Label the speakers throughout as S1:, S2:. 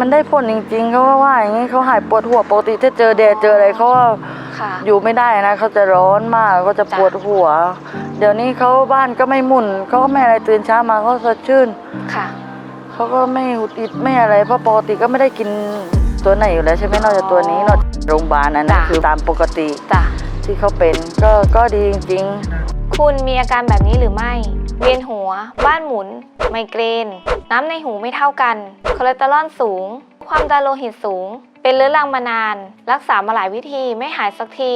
S1: มันได้ผลจริงๆเขาว่าว่าอย่างนี้เขาหายปวดหัวปกติถ้าเจอแดดเจออะไรเขาว่า
S2: ค่ะ
S1: อยู่ไม่ได้นะเขาจะร้อนมากก็จะ
S2: จ้ะ
S1: ปวดหัว เดี๋ยวนี้เขาบ้านก็ไม่หมุนเขาก็ไม่อะไรตื่นเช้ามาเขาสดชื่น
S2: ค่ะ
S1: เขาก็ไม่หงุดหงิดไม่อะไรเพราะปกติก็ไม่ได้กินตัวไหนอยู่แล้วใช่ไหมนอกจากตัวนี้นอกจากโรงพยาบาลอันนั้น
S2: จ้ะ
S1: คือตามปกติ
S2: จ้ะ
S1: ที่เขาเป็นก็ก็ดีจริง
S2: คุณมีอาการแบบนี้หรือไม่ เวียนหัว บ้านหมุน ไมเกรน น้ำในหูไม่เท่ากัน คอเลสเตอรอลสูง ความดันโลหิตสูง เป็นเรื้อรังมานาน รักษามาหลายวิธีไม่หายสักที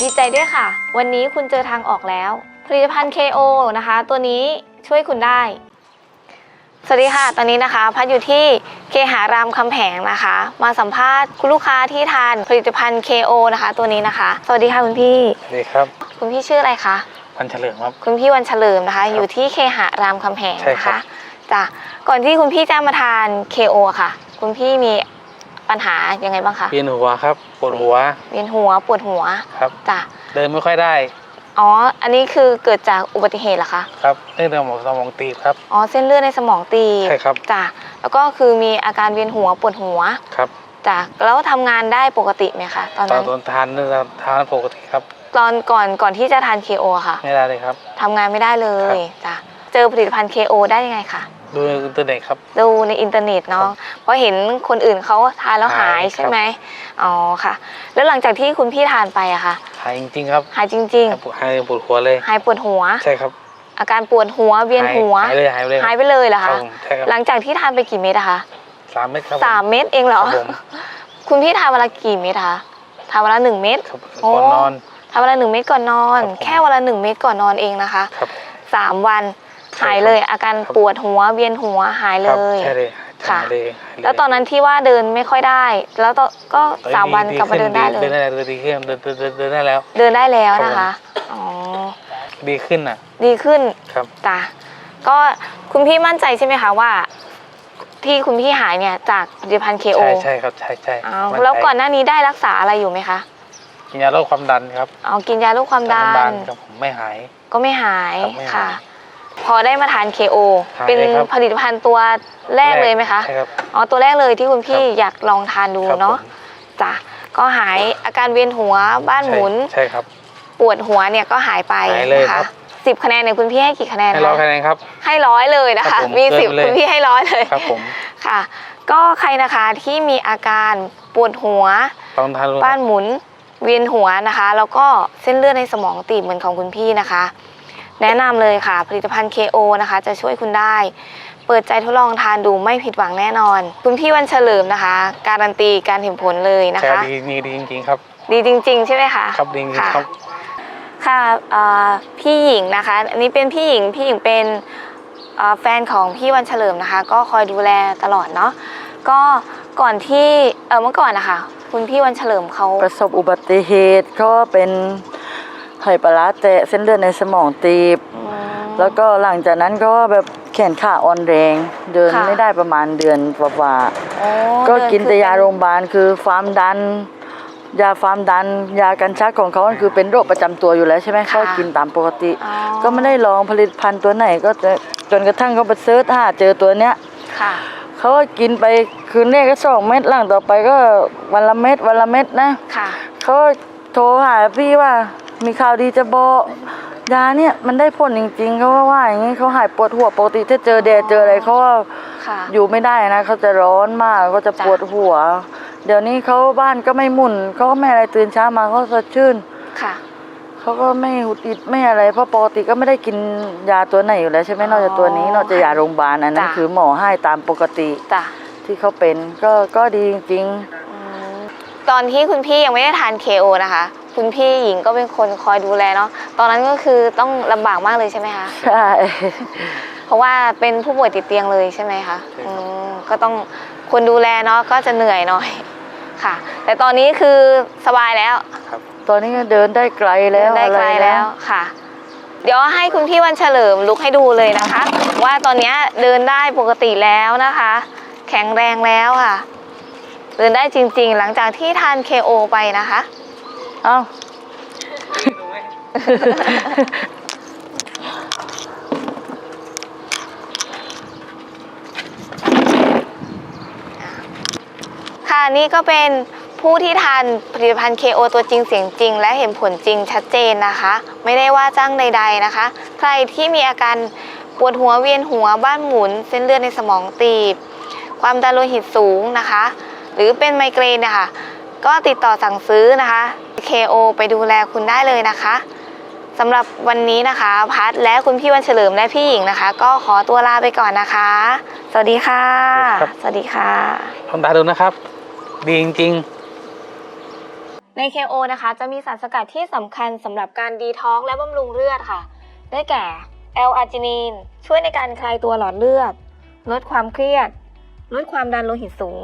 S2: ดีใจด้วยค่ะ วันนี้คุณเจอทางออกแล้ว ผลิตภัณฑ์ KO นะคะ ตัวนี้ช่วยคุณได้ สวัสดีค่ะ ตอนนี้นะคะ พัดอยู่ที่เคหารามคำแหงนะคะ มาสัมภาษณ์คุณลูกค้าที่ทานผลิตภัณฑ์ KO นะคะ ตัวนี้นะคะ สวัสดีค่ะคุณพี่
S3: สวัสดีครับ
S2: คุณพี่ชื่ออะไรคะ
S3: พันเฉลิมครับ
S2: คุณพี่วันเฉลิมนะคะ
S3: ครับ
S2: อยู่ที่เคหารามคำแหง
S3: ใช่
S2: นะ
S3: ครั
S2: คะ
S3: บ
S2: จ้ะก่อนที่คุณพี่จะมาทาน KO ค่ะ คุณพี่มีปัญหายังไงบ้างคะ
S3: เวียนหัวครับปวดหัว
S2: เวียนหัวปวดหัว
S3: ครับ
S2: จ้ะ
S3: เดินไม่ค่อยได้
S2: อ๋อ อันนี้คือเกิดจากอุบัติเหตุเหรอคะ
S3: ครับเนื่องจากหมอสมองตีบครับ
S2: อ๋อเส้นเลือดในสมองตีบ
S3: ใช่ครับ
S2: จ้ะแล้วก็คือมีอาการเวียนหัวปวดหัว
S3: ครับ
S2: จ้ะแล้วทำงานได้ปกติไหมคะตอน
S3: ตอน
S2: นั้น
S3: ตอนทานนี่เราทานปกติครับ
S2: ตอนก่อนก่อนที่จะทาน KO ค่ะ
S3: ไม่ได้เลยครับ
S2: ทำงานไม่ได้เลยจ้ะเจอผลิตภัณฑ์ KO ได้ยังไงคะ
S3: ดูในอินเทอร์เน็ตครับ
S2: ดูในอินเทอร์เน็ตเนาะเพราะเห็นคนอื่นเขาทานแล้วหาย
S3: หายครับ
S2: ใช่ไหมอ๋อค่ะ แล้วหลังจากที่คุณพี่ทานไปอะค่ะ
S3: หายจริงๆครับ
S2: หายจริง
S3: หายปวดหายปวดหัวเลย
S2: ๆ หายปวดหัว
S3: ใช่ครับ
S2: อาการปวดหัวเวียนหัว
S3: หายเลยหายเลย
S2: หายไปเลยเหรอ
S3: ครั
S2: คะ
S3: บผมใช่ครับ
S2: หลังจากที่ทานไปกี่เม็ดอะคะ
S3: สามเม็ดครับผ
S2: สามเม็ดเองเหรอ
S3: ครับผม
S2: คุณพี่ทานวันละกี่เม็ดคะทานวันละหนึ่งเม็ด
S3: ครับ
S2: โอ้
S3: ก่อนนอน
S2: ทานวันละหนึ่งเม็ดก่อนนอน
S3: ครับผม
S2: แค่วันละหนึ่งเม็ดก่อนนอนเองนะคะ
S3: ครับ
S2: สามวัน
S3: ใช่
S2: หายเลยอาการ
S3: ครับ
S2: ปวดหัวเวียนหัวหาย
S3: ค
S2: เล
S3: รับ
S2: ย
S3: ใช่เลย
S2: ค่ะ
S3: หายเลยหายเลย
S2: แล้วตอนนั้นที่ว่าเดินไม่ค่อยได้ แล้วตอนก็สามวันกลับมาเดินได้เล
S3: เดิน
S2: ย
S3: ได้แล้วเดินดีขึ้นเดินเดินเดินเดินได้แล้ว
S2: เดินได้แล้ว
S3: ครับ
S2: นะคะอ๋อ
S3: ดีขึ้นอะ
S2: ดีขึ้น
S3: ครับ
S2: จ้ะก็คุณพี่มั่นใจใช่ไหมคะว่า ที่คุณพี่หายเนี่ยจากผลิตภัณฑ์ KO
S3: ใช่ใช่ครับใช่ใช่
S2: อ้าว
S3: มั่ใจ
S2: แล้วก่อนหน้านี้ได้รักษาอะไรอยู่ไหมคะ
S3: กินยาลดความดันครับ
S2: อ๋อกินยาลดความดั
S3: ความดั
S2: น
S3: ครับผมไม่หาย
S2: ก็ไม่หาย
S3: ครับไม่หาย
S2: ค่ะ พอได้มาทาน KO
S3: หาย
S2: เป็น
S3: เลยครับ
S2: ผลิตภัณฑ์ตัวแรกเลยไหมคะ
S3: ใช่ครับ
S2: อ๋อตัวแรกเลยที่คุณพี่อยากลองทานดู
S3: ครับ
S2: เนาะ
S3: ผม
S2: จ้ะก็หายอาการเวียนหัวบ้านหมุน
S3: ใช่ใช่ครับ
S2: ปวดหัวเนี่ยก็หายไป
S3: หายเลย
S2: นะ
S3: ครั
S2: คะ
S3: บ
S2: สิบคะแนนเนี่ยคุณพี่ให้กี่คะแนน
S3: ให้ร้อย
S2: คะ
S3: คะแนนครับ
S2: ให้ร้อยเลยนะ
S3: ครั
S2: คะ
S3: บผม
S2: มี
S3: เกิน
S2: สิบ
S3: ไปเลย
S2: คุณพี่ให้ร้อยเลย
S3: ครับผม
S2: ค่ะ ก็ใครนะคะที่มีอาการปวดหัว
S3: ลองทานดู
S2: บ้านหมุน เวียนหัวนะคะ แล้วก็เส้นเลือดในสมองตีบเหมือนของคุณพี่นะคะ แนะนำเลยค่ะ ผลิตภัณฑ์ KO นะคะ จะช่วยคุณได้ เปิดใจทดลองทานดูไม่ผิดหวังแน่นอน คุณพี่วันเฉลิมนะคะ การันตีการเห็นผลเลยนะ
S3: ใช่
S2: คะ
S3: ดีดีดีจริงๆครับ
S2: ดีจริง ๆ ใช่ไหมคะ
S3: ครับดีจริงๆ
S2: ค่ะ
S3: ครับ
S2: ค่ะเอ่อพี่หญิงนะคะ อันนี้เป็นพี่หญิง พี่หญิงเป็นเอ่อแฟนของพี่วันเฉลิมนะคะ ก็คอยดูแลตลอดเนาะ ก็ก่อนที่เออเมื่อก่อนนะคะ คุณพี่วันเฉลิมเขา
S1: ประสบอุบัติเหตุเขาก็เป็นไห่ปลาร้าแตะเส้นเลือดในสมองตีบ
S2: อืม
S1: แล้วก็หลังจากนั้นก็แบบแขนขาอ่อนแรง เดิน
S2: ค่ะ
S1: ไม่ได้ประมาณเดือนกว่า
S2: โอ้
S1: ๆก็
S2: เดิ
S1: กิน
S2: คือ
S1: แต่ยา
S2: เป็
S1: โรงพยาบาลคือความดัน ยาความดัน ยากันชักของเขาคือเป็นโรคประจำตัวอยู่แล้วใช่ไหมเขากินตามปกติ
S2: อ๋อ
S1: ก็ไม่ได้ลองผลิตภัณฑ์ตัวไหนก็จะจนกระทั่งเขาไปเซิร์ชหาเจอตัวเนี้ย
S2: ค่ะ
S1: เขาก็กินไปคืนแรกก็สองเม็ดหลังต่อไปก็วันละเม็ดวันละเม็ดนะ
S2: ค่ะ
S1: เขาโทรหาพี่ว่ามีข่าวดีจะบอกยาเนี่ยมันได้ผลจริงๆเขาว่าว่าอย่างนี้เขาหายปวดหัวปกติถ้าเจอแดดเจออะไรเขาว่า
S2: ค่ะ
S1: อยู่ไม่ได้นะเขาจะร้อนมากก็จะ
S2: จ้ะ
S1: ปวดหัว เดี๋ยวนี้เขาบ้านก็ไม่หมุนเขาก็ไม่อะไรตื่นเช้ามาเขาสดชื่น
S2: ค่ะ
S1: เขาก็ไม่หุดหงิดไม่อะไร เพราะปกติก็ไม่ได้กินยาตัวไหนอยู่แล้วใช่ไหมนอกจากตัวนี้นอกจากยาโรงพยาบาลอันนั้น
S2: จ้ะ
S1: คือหมอให้ตามปกติ
S2: จ้ะ
S1: ที่เขาเป็นก็ก็ดีจริง
S2: อืมตอนที่คุณพี่ยังไม่ได้ทาน KO นะคะ คุณพี่หญิงก็เป็นคนคอยดูแลเนาะตอนนั้นก็คือต้องลำบากมากเลยใช่ไหมคะ
S1: ๆใช่
S2: เพราะว่าเป็นผู้ป่วยติดเตียงเลยใช่ไหมคะอืมก็ต้องคนดูแลเนาะก็จะเหนื่อยหน่อยค่ะ แต่ตอนนี้คือสบายแล้ว
S1: ตอนนี้ก็เดินได้ไกลแล้ว
S2: ได้ไกล
S1: อะร
S2: แล้วค่ะ เดี๋ยวให้คุณพี่วันเฉลิมลุกให้ดูเลยนะคะ ว่าตอนเนี้ยเดินได้ปกติแล้วนะคะ แข็งแรงแล้วค่ะ เดินได้จริง ๆ หลังจากที่ทาน KO ไปนะคะ
S1: เอ้า
S2: คค่ะนี่ก็เป็น ผู้ที่ทานผลิตภัณฑ์ KO ตัวจริงเสียงจริง และเห็นผลจริงชัดเจนนะคะ ไม่ได้ว่าจ้างใด ๆนะคะ ใครที่มีอาการปวดหัวเวียนหัวบ้านหมุน เส้นเลือดในสมองตีบ ความดันโลหิตสูงนะคะ หรือเป็นไมเกรนเนะคะก็ติดต่อสั่งซื้อนะคะ KO ไปดูแลคุณได้เลยนะคะสำหรับวันนี้นะคะ พัดและคุณพี่วันเฉลิมและพี่หญิงนะคะ ก็ขอตัวลาไปก่อนนะคะ สวัสดีค่ะ
S3: ครับ
S2: สวัสดีค่ะ
S3: ลองทานดูนะครับ ดีจริงๆ
S2: ใน KO นะคะ จะมีสารสกัดที่สำคัญสำหรับการดีท็อกซ์และบำรุงเลือดค่ะ ได้แก่ L อาร์จินีนช่วยในการคลายตัวหลอดเลือด ลดความเครียด ลดความดันโลหิตสูง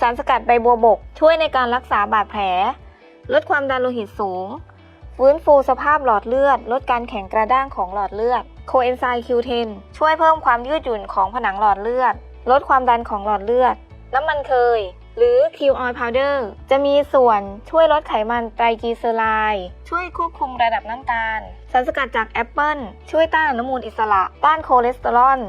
S2: สารสกัดใบบัวบก ช่วยในการรักษาบาดแผล ลดความดันโลหิตสูง ฟื้นฟูสภาพหลอดเลือด ลดการแข็งกระด้างของหลอดเลือดโคเอนไซม์ Q10 ช่วยเพิ่มความยืดหยุ่นของผนังหลอดเลือด ลดความดันของหลอดเลือด น้ำมันเคย หรือ Q Oil Powder จะมีส่วนช่วยลดไขมันไตรกลีเซอไรด์ช่วยควบคุมระดับน้ำตาล สารสกัดจากแอปเปิลช่วยต้านอนุมูลอิสระ ต้านคอเลสเตอรอล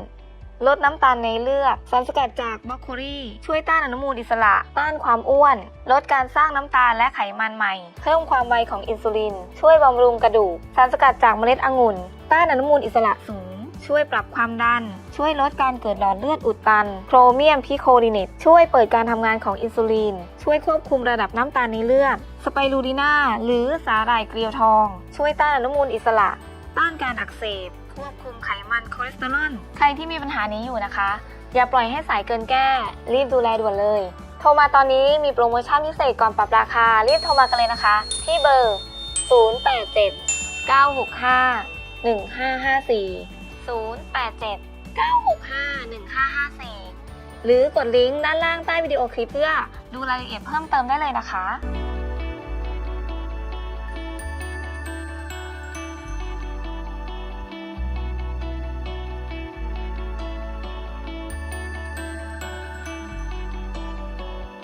S2: ลดน้ำตาลในเลือดสารสกัดจากบรอกโคลีช่วยต้านอนุมูลอิสระ ต้านความอ้วน ลดการสร้างน้ำตาลและไขมันใหม่ เพิ่มความไวของอินซูลิน ช่วยบำรุงกระดูก สารสกัดจากเมล็ดองุ่น ต้านอนุมูลอิสระสูง ช่วยปรับความดัน ช่วยลดการเกิดหลอดเลือดอุดตัน โครเมียมพิโคลิเนตช่วยเปิดการทำงานของอินซูลิน ช่วยควบคุมระดับน้ำตาลในเลือด สไปรูลิน่าหรือสาหร่ายเกลียวทอง ช่วยต้านอนุมูลอิสระ ต้านการอักเสบ ควบคุมไขมันคอเลสเตอรอล ใครที่มีปัญหานี้อยู่นะคะ อย่าปล่อยให้สายเกินแก้ รีบดูแลด่วนเลย โทรมาตอนนี้มีโปรโมชั่นพิเศษก่อนปรับราคา รีบโทรมากันเลยนะคะ ที่เบอร์ 087 965 1554 087 965 1554 หรือกดลิงก์ด้านล่างใต้วิดีโอคลิปเพื่อดูรายละเอียดเพิ่มเติมได้เลยนะคะ